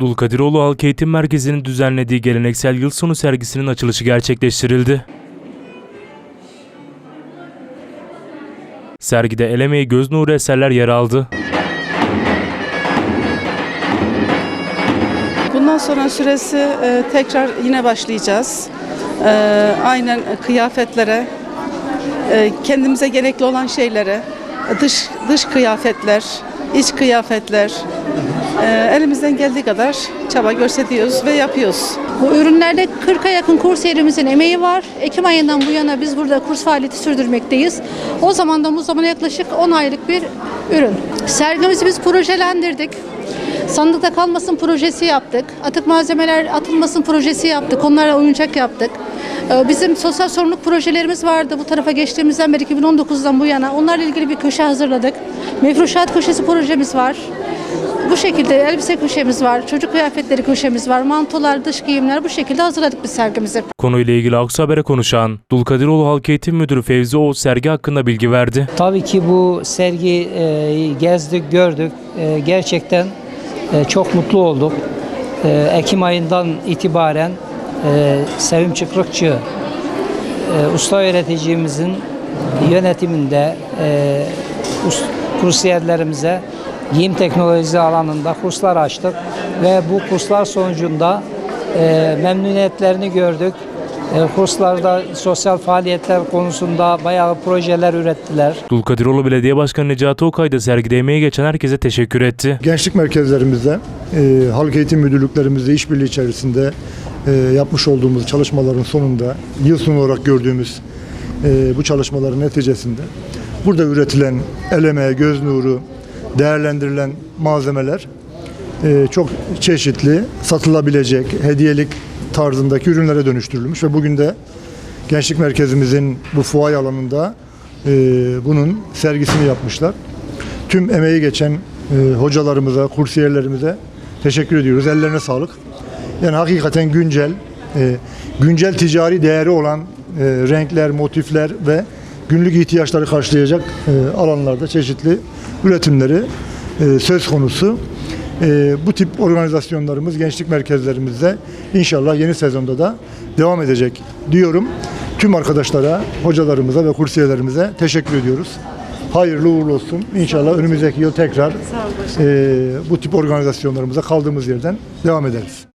Dulkadiroğlu Halk Eğitim Merkezi'nin düzenlediği geleneksel yıl sonu sergisinin açılışı gerçekleştirildi. Sergide el emeği göz nuru eserler yer aldı. Bundan sonra süresi e, tekrar yine başlayacağız. E, aynen kıyafetlere, e, kendimize gerekli olan şeylere, dış dış kıyafetler, iç kıyafetler, e, elimizden geldiği kadar çaba gösteriyoruz ve yapıyoruz. Bu ürünlerde 40'a yakın kursiyerimizin emeği var. Ekim ayından bu yana biz burada kurs faaliyeti sürdürmekteyiz. O zamandan bu zamana yaklaşık 10 aylık bir ürün. Sergimizi biz projelendirdik. Sandıkta kalmasın projesi yaptık. Atık malzemeler atılmasın projesi yaptık. Onlara oyuncak yaptık. Ee, Bizim sosyal sorumluluk projelerimiz vardı. Bu tarafa geçtiğimizden beri 2019'dan bu yana. Onlarla ilgili bir köşe hazırladık. Mefruşat köşesi projemiz var. Bu şekilde elbise köşemiz var, çocuk kıyafetleri köşemiz var, mantolar, dış giyimler bu şekilde hazırladık biz sergimizi. Konuyla ilgili Aksu Haber'e konuşan Dulkadiroğlu Halk Eğitim Müdürü Fevzi Oğuz sergi hakkında bilgi verdi. Tabii ki bu sergi e, gezdik, gördük. E, gerçekten e, çok mutlu olduk. E, Ekim ayından itibaren e, Sevim Çıkrıkçı e, usta öğreticimizin yönetiminde e, us- kursiyerlerimize giyim teknolojisi alanında kurslar açtık ve bu kurslar sonucunda e, memnuniyetlerini gördük. E, kurslarda sosyal faaliyetler konusunda bayağı projeler ürettiler. Dulkadiroğlu Belediye Başkanı Necati Okay da sergide emeği geçen herkese teşekkür etti. Gençlik merkezlerimizde, e, halk eğitim müdürlüklerimizde işbirliği içerisinde e, yapmış olduğumuz çalışmaların sonunda, yıl sonu olarak gördüğümüz e, bu çalışmaların neticesinde burada üretilen el göz nuru, değerlendirilen malzemeler e, çok çeşitli, satılabilecek, hediyelik tarzındaki ürünlere dönüştürülmüş ve bugün de gençlik merkezimizin bu fuay alanında e, bunun sergisini yapmışlar. Tüm emeği geçen e, hocalarımıza, kursiyerlerimize teşekkür ediyoruz. Ellerine sağlık. Yani hakikaten güncel, güncel ticari değeri olan renkler, motifler ve günlük ihtiyaçları karşılayacak e, alanlarda çeşitli üretimleri e, söz konusu. E, bu tip organizasyonlarımız gençlik merkezlerimizde inşallah yeni sezonda da devam edecek diyorum. Tüm arkadaşlara, hocalarımıza ve kursiyerlerimize teşekkür ediyoruz. Hayırlı uğurlu olsun. İnşallah önümüzdeki yıl tekrar e, bu tip organizasyonlarımıza kaldığımız yerden devam ederiz.